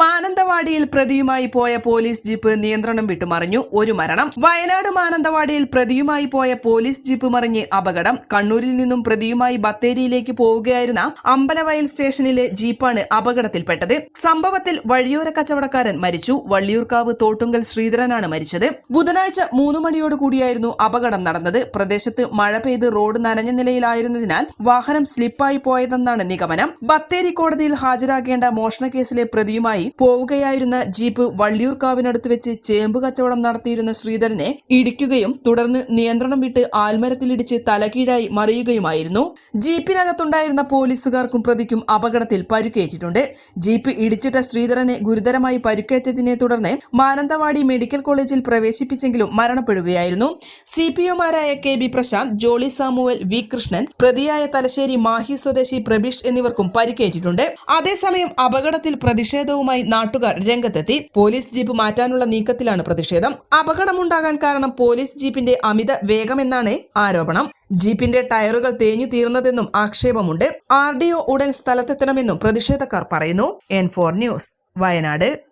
മാനന്തവാടിയിൽ പ്രതിയുമായി പോയ പോലീസ് ജീപ്പ് നിയന്ത്രണം വിട്ടു മറിഞ്ഞു ഒരു മരണം. വയനാട് മാനന്തവാടിയിൽ പ്രതിയുമായി പോയ പോലീസ് ജീപ്പ് മറിഞ്ഞ് അപകടം. കണ്ണൂരിൽ നിന്നും പ്രതിയുമായി ബത്തേരിയിലേക്ക് പോവുകയായിരുന്ന അമ്പലവയൽ സ്റ്റേഷനിലെ ജീപ്പാണ് അപകടത്തിൽപ്പെട്ടത്. സംഭവത്തിൽ വഴിയോര കച്ചവടക്കാരൻ മരിച്ചു. വള്ളിയൂർക്കാവ് തോട്ടുങ്കൽ ശ്രീധരനാണ് മരിച്ചത്. ബുധനാഴ്ച മൂന്ന് മണിയോട് കൂടിയായിരുന്നു അപകടം നടന്നത്. പ്രദേശത്ത് മഴ പെയ്ത് റോഡ് നനഞ്ഞ നിലയിലായിരുന്നതിനാൽ വാഹനം സ്ലിപ്പായി പോയതെന്നാണ് നിഗമനം. ബത്തേരി കോടതിയിൽ ഹാജരാകേണ്ട മോഷണ കേസിലെ പ്രതിയുമായി പോവുകയായിരുന്ന ജീപ്പ് വള്ളിയൂർക്കാവിനടുത്ത് വെച്ച് ചേമ്പ് കച്ചവടം നടത്തിയിരുന്ന ശ്രീധരനെ ഇടിക്കുകയും തുടർന്ന് നിയന്ത്രണം വിട്ട് ആൽമരത്തിലിടിച്ച് തലകീഴായി മറിയുകയുമായിരുന്നു. ജീപ്പിനകത്തുണ്ടായിരുന്ന പോലീസുകാർക്കും പ്രതിക്കും അപകടത്തിൽ പരിക്കേറ്റിട്ടുണ്ട്. ജീപ്പ് ഇടിച്ചിട്ട ശ്രീധരനെ ഗുരുതരമായി പരിക്കേറ്റതിനെ തുടർന്ന് മാനന്തവാടി മെഡിക്കൽ കോളേജിൽ പ്രവേശിപ്പിച്ചെങ്കിലും മരണപ്പെടുകയായിരുന്നു. C P ഒമാരായ K B Prasanth Jolly Samuel V Krishnan പ്രതിയായ തലശ്ശേരി മാഹി സ്വദേശി പ്രബീഷ് എന്നിവർക്കും പരിക്കേറ്റിട്ടുണ്ട്. അതേസമയം അപകടത്തിൽ പ്രതിഷേധവുമായി നാട്ടുകാർ രംഗത്തെത്തി. പോലീസ് ജീപ്പ് മാറ്റാനുള്ള നീക്കത്തിലാണ് പ്രതിഷേധം. അപകടമുണ്ടാകാൻ കാരണം പോലീസ് ജീപ്പിന്റെ അമിത വേഗമെന്നാണ് ആരോപണം. ജീപ്പിന്റെ ടയറുകൾ തേഞ്ഞു തീർന്നതെന്നും ആക്ഷേപമുണ്ട്. ആർ ഉടൻ സ്ഥലത്തെത്തണമെന്നും പ്രതിഷേധക്കാർ പറയുന്നു. N four news Wayanad.